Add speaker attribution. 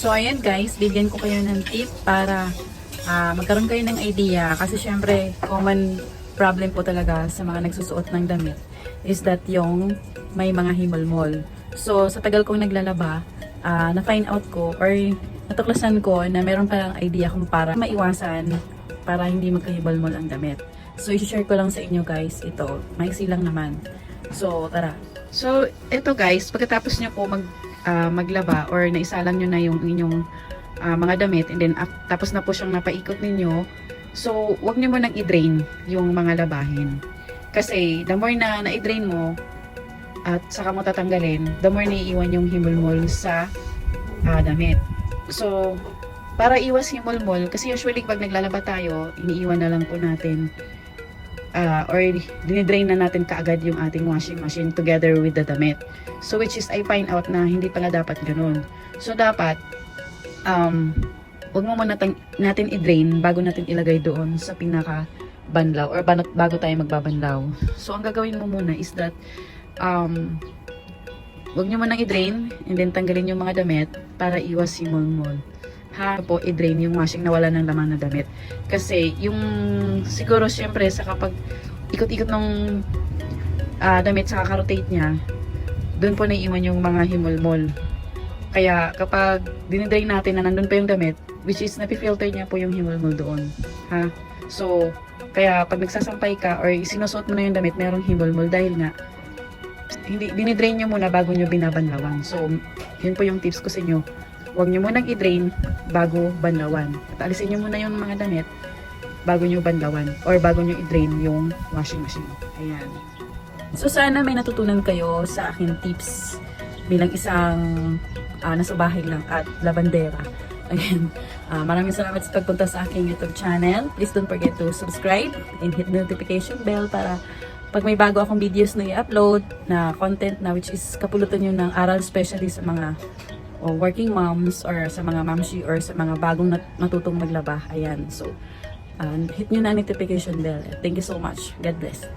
Speaker 1: So, ayan guys, bigyan ko kayo ng tip para ah, magkaroon kayo ng idea. Kasi syempre, common problem po talaga sa mga nagsusuot ng damit is that yung may mga himolmol. So, sa tagal kong naglalaba, ah, na-find out ko or natuklasan ko na meron palang idea kung para maiwasan para hindi magkahibalmol ang damit. So, i-share ko lang sa inyo guys ito. Maiksi lang naman. So, tara. So, ito guys, pagkatapos nyo po mag, ah, maglaba or naisalang nyo na yung inyong ah, mga damit and then ap- tapos na po siyang napaikot ninyo, so, wag nyo munang i-drain yung mga labahin. Kasi, the more na na-drain mo, at saka mo tatanggalin, the more naiiwan yung himulmol sa ah, damit. So, para iwas himulmol, kasi usually pag naglalaba tayo, iniiwan na lang po natin ah, or dinidrain na natin kaagad yung ating washing machine together with the damit. So, which is, I find out na hindi pala dapat ganun. So, dapat, um, wag mo muna natin i-drain bago natin ilagay doon sa pinaka banlaw or bago tayo magbabanlaw. So, ang gagawin mo muna is that um, wag nyo munang i-drain and then tanggalin yung mga damit para iwas si molmol. Ha po, i-drain yung washing na wala ng laman na damit. Kasi yung siguro syempre sa kapag ikot-ikot ng ah, damit sa rotate niya, doon po naiiwan yung mga himolmol. Kaya kapag dinidrain natin na nandun pa yung damit, which is napifilter niya po yung himolmol doon. Ha? So, kaya pag nagsasampay ka or sinusuot mo na yung damit, merong himolmol dahil nga hindi dinidrain nyo muna bago nyo binabanlawan. So, yun po yung tips ko sa inyo. Huwag nyo munang i-drain bago banlawan. At alisin nyo muna yung mga damit bago nyo banlawan or bago nyo i-drain yung washing machine. Ayan. So, sana may natutunan kayo sa aking tips bilang isang ah, nasa bahay lang at labandera. Again, ah, maraming salamat sa pagpunta sa aking YouTube channel. Please don't forget to subscribe and hit notification bell para pag may bago akong videos na i-upload na content na which is kapulutan nyo ng aral especially sa mga o working moms or sa mga mamshi or sa mga bagong nat- natutong maglaba. Ayan. So, ah, hit nyo na notification bell. Thank you so much. God bless.